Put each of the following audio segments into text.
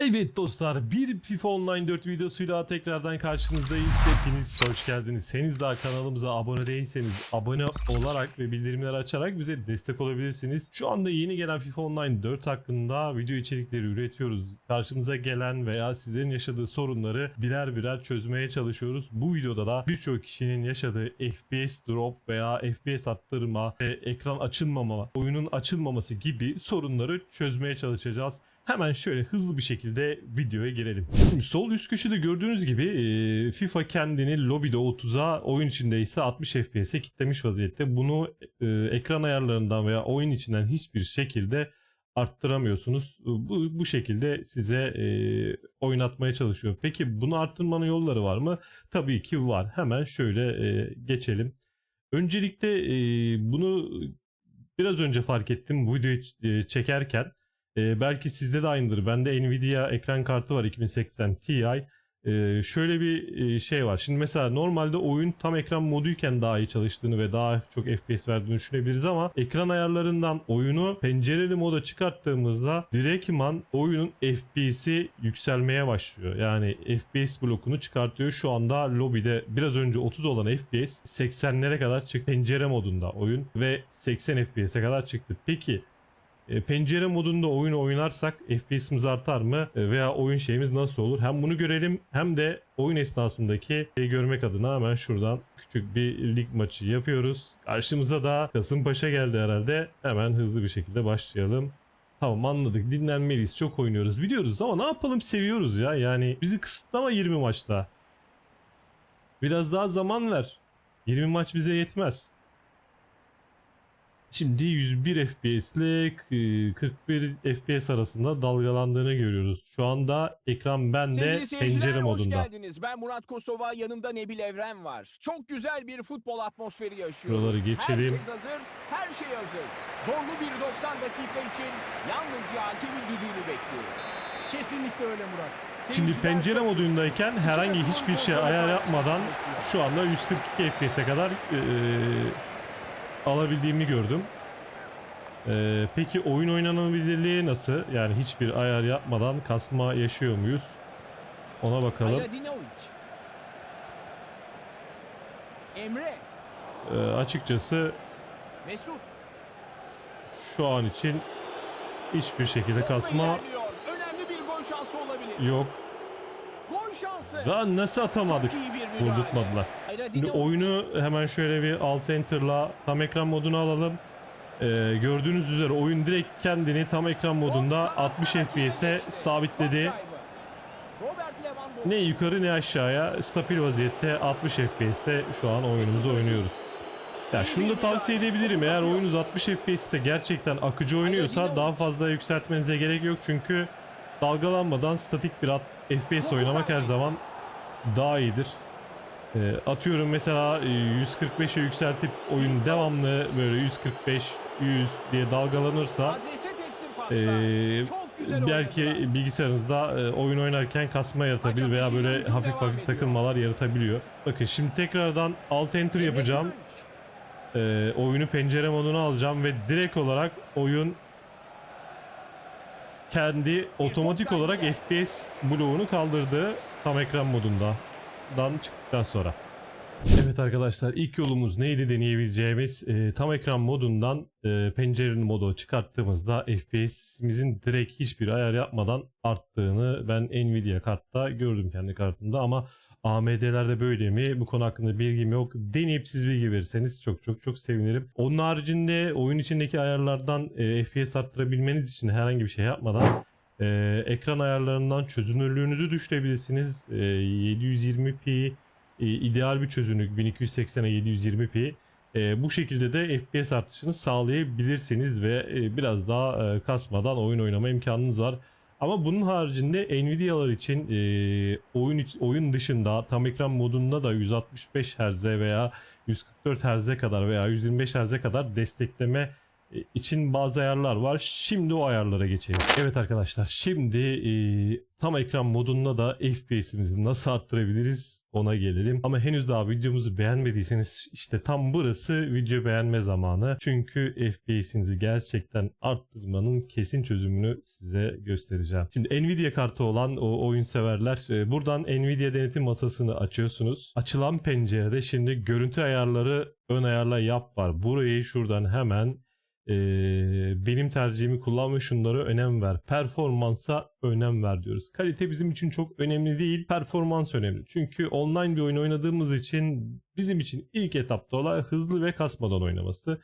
Evet dostlar bir FIFA Online 4 videosuyla tekrardan karşınızdayız. Hepiniz hoş geldiniz. Henüz daha kanalımıza abone değilseniz abone olarak ve bildirimleri açarak bize destek olabilirsiniz. Şu anda yeni gelen FIFA Online 4 hakkında video içerikleri üretiyoruz. Karşımıza gelen veya sizlerin yaşadığı sorunları birer birer çözmeye çalışıyoruz. Bu videoda da birçok kişinin yaşadığı FPS drop veya FPS arttırma, ekran açılmama, oyunun açılmaması gibi sorunları çözmeye çalışacağız. Hemen şöyle hızlı bir şekilde videoya girelim. Şimdi sol üst köşede gördüğünüz gibi e, FIFA kendini lobide 30'a oyun içinde ise 60 FPS'e kitlemiş vaziyette. Bunu e, ekran ayarlarından veya oyun içinden hiçbir şekilde arttıramıyorsunuz. Bu, bu şekilde size e, oynatmaya çalışıyor. Peki bunu arttırmanın yolları var mı? Tabii ki var. Hemen şöyle e, geçelim. Öncelikle e, bunu biraz önce fark ettim bu videoyu e, belki sizde de aynıdır. Bende Nvidia ekran kartı var 2080 Ti. Ee, şöyle bir e, şey var. Şimdi mesela normalde oyun tam ekran moduyken daha iyi çalıştığını ve daha çok FPS verdiğini düşünebiliriz ama ekran ayarlarından oyunu pencereli moda çıkarttığımızda direktman oyunun FPS'i yükselmeye başlıyor. Yani FPS blokunu çıkartıyor. Şu anda lobide biraz önce 30 olan FPS 80'lere kadar çıktı. Pencere modunda oyun ve 80 FPS'e kadar çıktı. Peki e, pencere modunda oyunu oynarsak FPS'imiz artar mı E, veya oyun şeyimiz nasıl olur? Hem bunu görelim hem de oyun esnasındaki şeyi görmek adına hemen şuradan küçük bir lig maçı yapıyoruz. Karşımıza da Kasımpaşa geldi herhalde. Hemen hızlı bir şekilde başlayalım. Tamam anladık dinlenmeliyiz çok oynuyoruz biliyoruz ama ne yapalım seviyoruz ya yani bizi kısıtlama 20 maçta. Biraz daha zaman ver. 20 maç bize yetmez. Şimdi 101 FPS ile e, 41 FPS arasında dalgalandığını görüyoruz. Şu anda ekran bende pencere hoş modunda. geldiniz. Ben Murat Kosova, yanımda Nebil Evren var. Çok güzel bir futbol atmosferi yaşıyoruz. Şuraları geçelim. Herkes hazır, her şey hazır. Zorlu bir 90 dakika için yalnızca hakemin düdüğünü bekliyoruz. Kesinlikle öyle Murat. Şimdi pencere modundayken herhangi hiçbir şey ayar yapmadan şu anda 142 FPS'e kadar e, alabildiğimi gördüm. E, peki oyun oynanabilirliği nasıl? Yani hiçbir ayar yapmadan kasma yaşıyor muyuz? Ona bakalım. Aladinovic. Emre, E, açıkçası Mesut. şu an için hiçbir şekilde kasma yok. Gol şansı. Daha nasıl atamadık? Vurdurtmadılar. Şimdi oyunu hemen şöyle bir alt enter'la tam ekran moduna alalım. Ee, gördüğünüz üzere oyun direkt kendini tam ekran modunda 60 FPS'e sabitledi. Ne yukarı ne aşağıya stabil vaziyette 60 FPS'te şu an oyunumuzu oynuyoruz. Ya şunu da tavsiye edebilirim eğer oyunuz 60 FPS'te gerçekten akıcı oynuyorsa daha fazla yükseltmenize gerek yok çünkü dalgalanmadan statik bir at- FPS oynamak her zaman daha iyidir. Ee, atıyorum mesela e, 145'e yükseltip oyun devamlı böyle 145 100 diye dalgalanırsa güzel belki bilgisayarınızda e, oyun oynarken kasma yaratabilir veya böyle hafif hafif takılmalar yaratabiliyor. Bakın şimdi tekrardan alt enter yapacağım. Ee, oyunu pencere moduna alacağım ve direkt olarak oyun kendi otomatik olarak FPS bloğunu kaldırdı tam ekran modunda dan çıktıktan sonra. Evet arkadaşlar ilk yolumuz neydi deneyebileceğimiz e, tam ekran modundan e, pencerenin modu çıkarttığımızda FPS'imizin direkt hiçbir ayar yapmadan arttığını ben Nvidia kartta gördüm kendi kartımda ama AMD'lerde böyle mi? Bu konu hakkında bilgim yok. Deneyip siz bilgi verirseniz çok çok çok sevinirim. Onun haricinde oyun içindeki ayarlardan e, FPS arttırabilmeniz için herhangi bir şey yapmadan e, ekran ayarlarından çözünürlüğünüzü düşürebilirsiniz. E, 720p e, ideal bir çözünürlük 1280'e 720p. E, bu şekilde de FPS artışını sağlayabilirsiniz ve e, biraz daha e, kasmadan oyun oynama imkanınız var. Ama bunun haricinde Nvidia'lar için e, oyun oyun dışında tam ekran modunda da 165 Hz'e veya 144 Hz'e kadar veya 125 Hz'e kadar destekleme için bazı ayarlar var. Şimdi o ayarlara geçelim. Evet arkadaşlar şimdi e, tam ekran modunda da FPS'imizi nasıl arttırabiliriz ona gelelim. Ama henüz daha videomuzu beğenmediyseniz işte tam burası video beğenme zamanı. Çünkü FPS'inizi gerçekten arttırmanın kesin çözümünü size göstereceğim. Şimdi Nvidia kartı olan o oyun severler e, buradan Nvidia denetim masasını açıyorsunuz. Açılan pencerede şimdi görüntü ayarları ön ayarla yap var. Burayı şuradan hemen ee, benim tercihimi kullan ve şunlara önem ver. Performansa önem ver diyoruz. Kalite bizim için çok önemli değil. Performans önemli. Çünkü online bir oyun oynadığımız için bizim için ilk etapta olay hızlı ve kasmadan oynaması.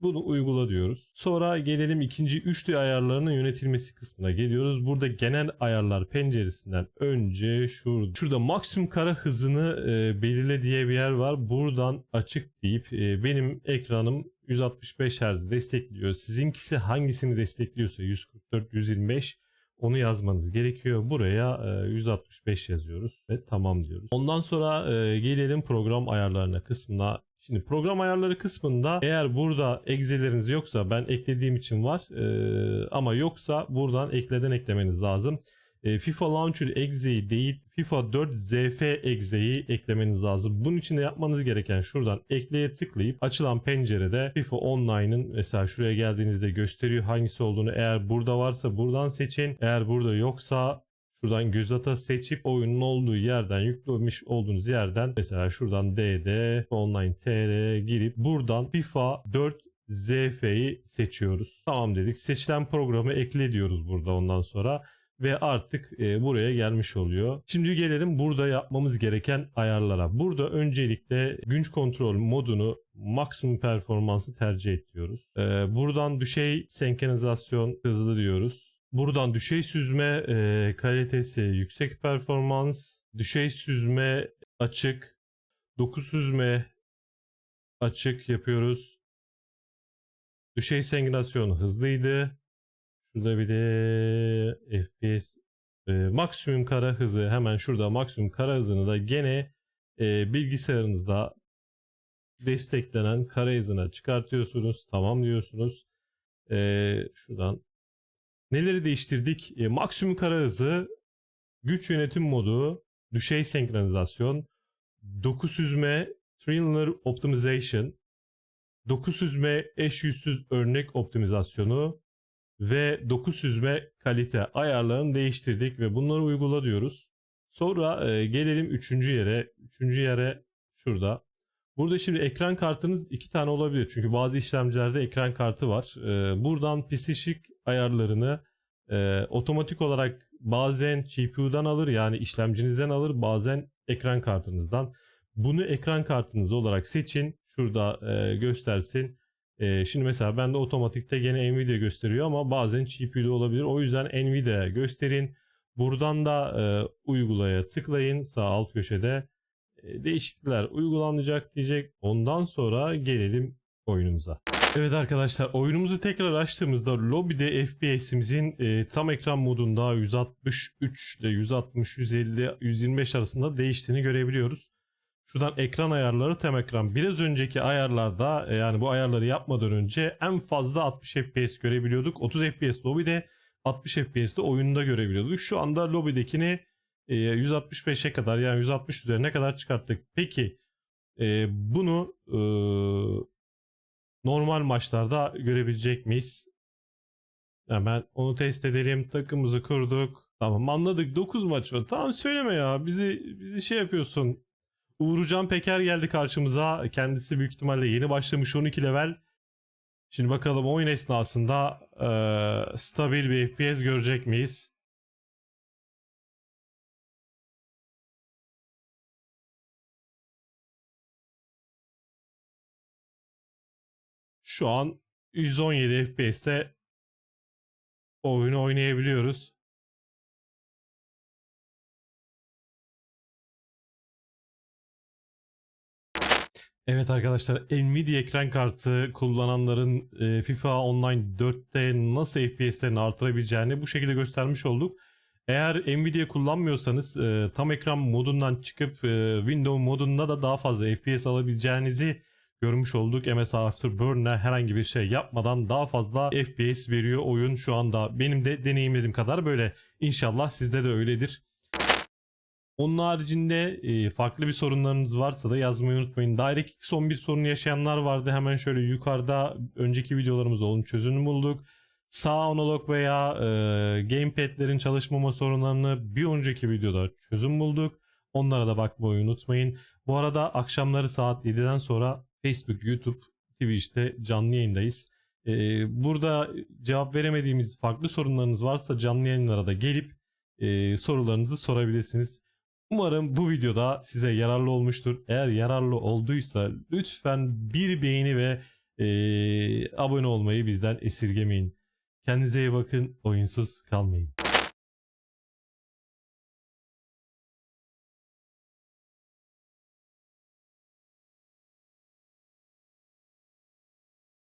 Bunu uygula diyoruz. Sonra gelelim ikinci 3D ayarlarının yönetilmesi kısmına geliyoruz. Burada genel ayarlar penceresinden önce şurada, şurada maksimum kara hızını e, belirle diye bir yer var. Buradan açık deyip e, benim ekranım 165 Hz destekliyor. Sizinkisi hangisini destekliyorsa 144, 125 onu yazmanız gerekiyor. Buraya e, 165 yazıyoruz ve tamam diyoruz. Ondan sonra e, gelelim program ayarlarına kısmına. Şimdi program ayarları kısmında eğer burada egzeleriniz yoksa ben eklediğim için var e, ama yoksa buradan ekleden eklemeniz lazım. E, FIFA Launcher egzeyi değil FIFA 4 ZF egzeyi eklemeniz lazım. Bunun için de yapmanız gereken şuradan ekleye tıklayıp açılan pencerede FIFA Online'ın mesela şuraya geldiğinizde gösteriyor hangisi olduğunu. Eğer burada varsa buradan seçin. Eğer burada yoksa Şuradan göz ata seçip oyunun olduğu yerden yüklemiş olduğunuz yerden mesela şuradan DD online TR girip buradan FIFA 4 ZF'yi seçiyoruz. Tamam dedik. Seçilen programı ekle diyoruz burada ondan sonra ve artık e, buraya gelmiş oluyor. Şimdi gelelim burada yapmamız gereken ayarlara. Burada öncelikle güç kontrol modunu maksimum performansı tercih et diyoruz. E, buradan düşey senkronizasyon hızlı diyoruz. Buradan düşey süzme e, kalitesi yüksek performans, düşey süzme açık, doku süzme açık yapıyoruz. Düşey senkronizasyon hızlıydı. Şurada bir de FPS e, maksimum kara hızı hemen şurada maksimum kara hızını da gene e, bilgisayarınızda desteklenen kara hızına çıkartıyorsunuz. Tamam diyorsunuz. E, şuradan neleri değiştirdik? E, maksimum kara hızı, güç yönetim modu, düşey senkronizasyon, doku süzme, Trailer Optimization, doku süzme eş yüzsüz örnek optimizasyonu, ve doku süzme kalite ayarlarını değiştirdik ve bunları uygula diyoruz. Sonra e, gelelim üçüncü yere. Üçüncü yere şurada. Burada şimdi ekran kartınız iki tane olabilir. Çünkü bazı işlemcilerde ekran kartı var. E, buradan psişik ayarlarını e, otomatik olarak bazen GPU'dan alır yani işlemcinizden alır bazen ekran kartınızdan. Bunu ekran kartınız olarak seçin. Şurada e, göstersin. Ee, şimdi mesela bende otomatikte gene Nvidia gösteriyor ama bazen GPU'da olabilir. O yüzden Nvidia gösterin. Buradan da e, uygulaya tıklayın sağ alt köşede. E, değişiklikler uygulanacak diyecek. Ondan sonra gelelim oyunumuza. Evet arkadaşlar oyunumuzu tekrar açtığımızda lobide FPS'imizin e, tam ekran modunda 163 ile 160, 150, 125 arasında değiştiğini görebiliyoruz. Şuradan ekran ayarları tem ekran. Biraz önceki ayarlarda e, yani bu ayarları yapmadan önce en fazla 60 FPS görebiliyorduk. 30 FPS lobide 60 FPS'de oyunda görebiliyorduk. Şu anda lobidekini 165'e kadar yani 160 üzerine kadar çıkarttık. Peki e, bunu e, normal maçlarda görebilecek miyiz? Hemen onu test edelim. Takımımızı kurduk. Tamam anladık 9 maç var. Tamam söyleme ya bizi bizi şey yapıyorsun Uğurcan Peker geldi karşımıza. Kendisi büyük ihtimalle yeni başlamış 12 level. Şimdi bakalım oyun esnasında e, stabil bir FPS görecek miyiz? Şu an 117 FPS'te oyunu oynayabiliyoruz. Evet arkadaşlar Nvidia ekran kartı kullananların e, FIFA Online 4'te nasıl FPS'lerini artırabileceğini bu şekilde göstermiş olduk. Eğer Nvidia kullanmıyorsanız e, tam ekran modundan çıkıp e, Windows modunda da daha fazla FPS alabileceğinizi görmüş olduk. MS Afterburn'le herhangi bir şey yapmadan daha fazla FPS veriyor oyun şu anda. Benim de deneyimlediğim kadar böyle. İnşallah sizde de öyledir. Onun haricinde e, farklı bir sorunlarınız varsa da yazmayı unutmayın. DirectX son bir sorun yaşayanlar vardı. Hemen şöyle yukarıda önceki videolarımızda onun çözümünü bulduk. Sağ analog veya e, gamepad'lerin çalışmama sorunlarını bir önceki videoda çözüm bulduk. Onlara da bakmayı unutmayın. Bu arada akşamları saat 7'den sonra Facebook, YouTube, Twitch'te canlı yayındayız. E, burada cevap veremediğimiz farklı sorunlarınız varsa canlı yayınlara da gelip e, sorularınızı sorabilirsiniz. Umarım bu videoda size yararlı olmuştur. Eğer yararlı olduysa lütfen bir beğeni ve e, abone olmayı bizden esirgemeyin. Kendinize iyi bakın, oyunsuz kalmayın.